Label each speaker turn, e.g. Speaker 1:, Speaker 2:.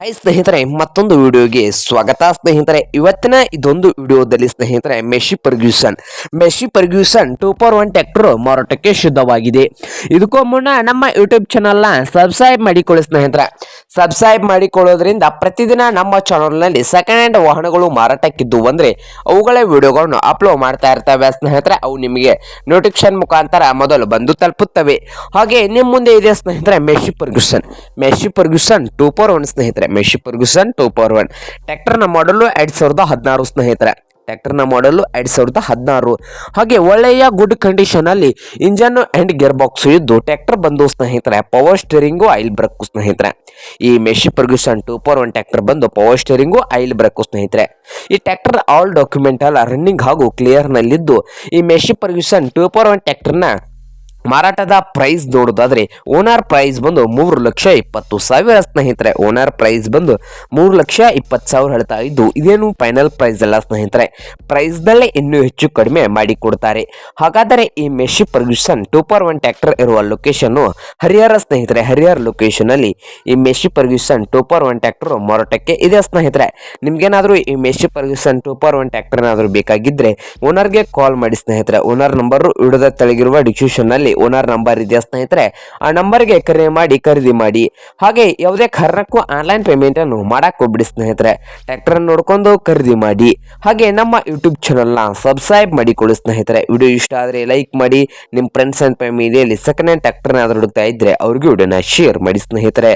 Speaker 1: Hi ಸ್ನೇಹಿತರೆ, ಮತ್ತೊಂದು ವಿಡಿಯೋಗೆ ಸ್ವಾಗತ. ಸ್ನೇಹಿತರೆ, ಇವತ್ತಿನ ಇದೊಂದು ವಿಡಿಯೋದಲ್ಲಿ ಸ್ನೇಹಿತರೆ Massey Ferguson Massey Ferguson two per one tractor ಮಾರಾಟಕ್ಕೆ ಶುದ್ಧವಾಗಿದೆ. ಇದಕ್ಕೂ ಮುನ್ನ ನಮ್ಮ ಯೂಟ್ಯೂಬ್ ಚಾನಲ್ನ ಸಬ್ಸ್ಕ್ರೈಬ್ ಮಾಡಿಕೊಳ್ಳಿ ಸ್ನೇಹಿತರೆ. ಸಬ್ಸ್ಕ್ರೈಬ್ ಮಾಡಿಕೊಳ್ಳೋದ್ರಿಂದ ಪ್ರತಿದಿನ ನಮ್ಮ ಚಾನಲ್ನಲ್ಲಿ ಸೆಕೆಂಡ್ ಹ್ಯಾಂಡ್ ವಾಹನಗಳು ಮಾರಾಟಕ್ಕಿದ್ದು ಅಂದರೆ ಅವುಗಳ ವಿಡಿಯೋಗಳನ್ನು ಅಪ್ಲೋಡ್ ಮಾಡ್ತಾ ಇರ್ತವೆ ಸ್ನೇಹಿತರೆ. ಅವು ನಿಮಗೆ ನೋಟಿಫಿಕೇಶನ್ ಮುಖಾಂತರ ಮೊದಲು ಬಂದು ತಲುಪುತ್ತವೆ. ಹಾಗೆ ನಿಮ್ಮ ಮುಂದೆ ಇದೆ ಸ್ನೇಹಿತರೆ Massey Ferguson Massey Ferguson two per one ಸ್ನೇಹಿತರೆ. Massey Ferguson two power one. ಟ್ಯಾಕ್ಟರ್ನ ಮಾಡಲು ಎರಡು ಸಾವಿರದ ಹದಿನಾರು ಸ್ನೇಹಿತರೆ. ಟ್ಯಾಕ್ಟರ್ನ ಮಾಡಲು ಎರಡು ಸಾವಿರದ ಹದಿನಾರು. ಹಾಗೆ ಒಳ್ಳೆಯ ಗುಡ್ ಕಂಡೀಷನಲ್ಲಿ ಇಂಜನ್ ಆ್ಯಂಡ್ ಗೇರ್ ಬಾಕ್ಸ್ ಇದ್ದು ಟ್ಯಾಕ್ಟರ್ ಬಂದು ಸ್ನೇಹಿತರೆ ಪವರ್ ಸ್ಟೇರಿಂಗು ಆಯಿಲ್ ಬ್ರೇಕು ಸ್ನೇಹಿತರೆ. ಈ Massey Ferguson two power one tractor ಬಂದು ಪವರ್ ಸ್ಟೇರಿಂಗು ಆಯಿಲ್ ಬ್ರೇಕು ಸ್ನೇಹಿತರೆ. ಈ ಟ್ಯಾಕ್ಟರ್ ಆಲ್ ಡಾಕ್ಯುಮೆಂಟ್ ಎಲ್ಲ ರನ್ನಿಂಗ್ ಹಾಗೂ ಕ್ಲಿಯರ್ನಲ್ಲಿದ್ದು ಈ Massey Ferguson two power one ಟ್ರ್ಯಾಕ್ಟರ್ನ ಮಾರಾಟದ ಪ್ರೈಸ್ ನೋಡೋದಾದ್ರೆ ಓನರ್ ಪ್ರೈಸ್ ಬಂದು ಮೂರು ಲಕ್ಷ ಇಪ್ಪತ್ತು ಸಾವಿರ ಸ್ನೇಹಿತರೆ. ಓನರ್ ಪ್ರೈಸ್ ಬಂದು ಮೂರು ಲಕ್ಷ ಇಪ್ಪತ್ತು ಸಾವಿರ ಹೇಳ್ತಾ ಇದ್ದು, ಇದೇನು ಫೈನಲ್ ಪ್ರೈಸ್ ಅಲ್ಲ ಸ್ನೇಹಿತರೆ. ಪ್ರೈಸ್ನಲ್ಲೇ ಇನ್ನೂ ಹೆಚ್ಚು ಕಡಿಮೆ ಮಾಡಿಕೊಡ್ತಾರೆ ಹಾಗಾದರೆ ಈ Massey Ferguson two per one tractor ಇರುವ ಲೊಕೇಶನ್ ಹರಿಹರ ಸ್ನೇಹಿತರೆ, ಹರಿಹರ ಲೊಕೇಶನ್ ಅಲ್ಲಿ ಈ Massey Ferguson two per one tractor ಮಾರಾಟಕ್ಕೆ ಇದೆ ಸ್ನೇಹಿತರೆ. ನಿಮಗೇನಾದರೂ ಈ Massey Ferguson two per one tractor ಏನಾದರೂ ಬೇಕಾಗಿದ್ರೆ ಓನರ್ಗೆ ಕಾಲ್ ಮಾಡಿ ಸ್ನೇಹಿತರೆ. ಓನರ್ ನಂಬರ್ ವಿಡದ ತೆಳಗಿರುವ ಡಿಸ್ಕ್ರಿಪ್ಷನ್ನಲ್ಲಿ ಓನರ್ ನಂಬರ್ ಇದೆಯಾ ಸ್ನೇಹಿತರೆ, ಆ ನಂಬರ್ಗೆ ಕರೆ ಮಾಡಿ, ಖರೀದಿ ಮಾಡಿ. ಹಾಗೆ ಯಾವುದೇ ಕಾರಣಕ್ಕೂ ಆನ್ಲೈನ್ ಪೇಮೆಂಟ್ ಅನ್ನು ಮಾಡಕ್ ಹೋಗ್ಬಿಡಿ ಸ್ನೇಹಿತರೆ. ಟ್ರ್ಯಾಕ್ಟರ್ ನೋಡ್ಕೊಂಡು ಖರೀದಿ ಮಾಡಿ. ಹಾಗೆ ನಮ್ಮ ಯೂಟ್ಯೂಬ್ ಚಾನಲ್ನ ಸಬ್ಸ್ಕ್ರೈಬ್ ಮಾಡಿಕೊಳ್ಳಿ ಸ್ನೇಹಿತರೆ. ವಿಡಿಯೋ ಇಷ್ಟ ಆದರೆ ಲೈಕ್ ಮಾಡಿ. ನಿಮ್ಮ ಫ್ರೆಂಡ್ಸ್ ಅಂಡ್ ಫ್ಯಾಮಿಲಿಯಲ್ಲಿ ಸೆಕೆಂಡ್ ಹ್ಯಾಂಡ್ ಟ್ರ್ಯಾಕ್ಟರ್ನ ಹುಡುಕ್ತಾ ಇದ್ರೆ ಅವ್ರಿಗೆ ವಿಡಿಯೋನ ಶೇರ್ ಮಾಡಿ ಸ್ನೇಹಿತರೆ.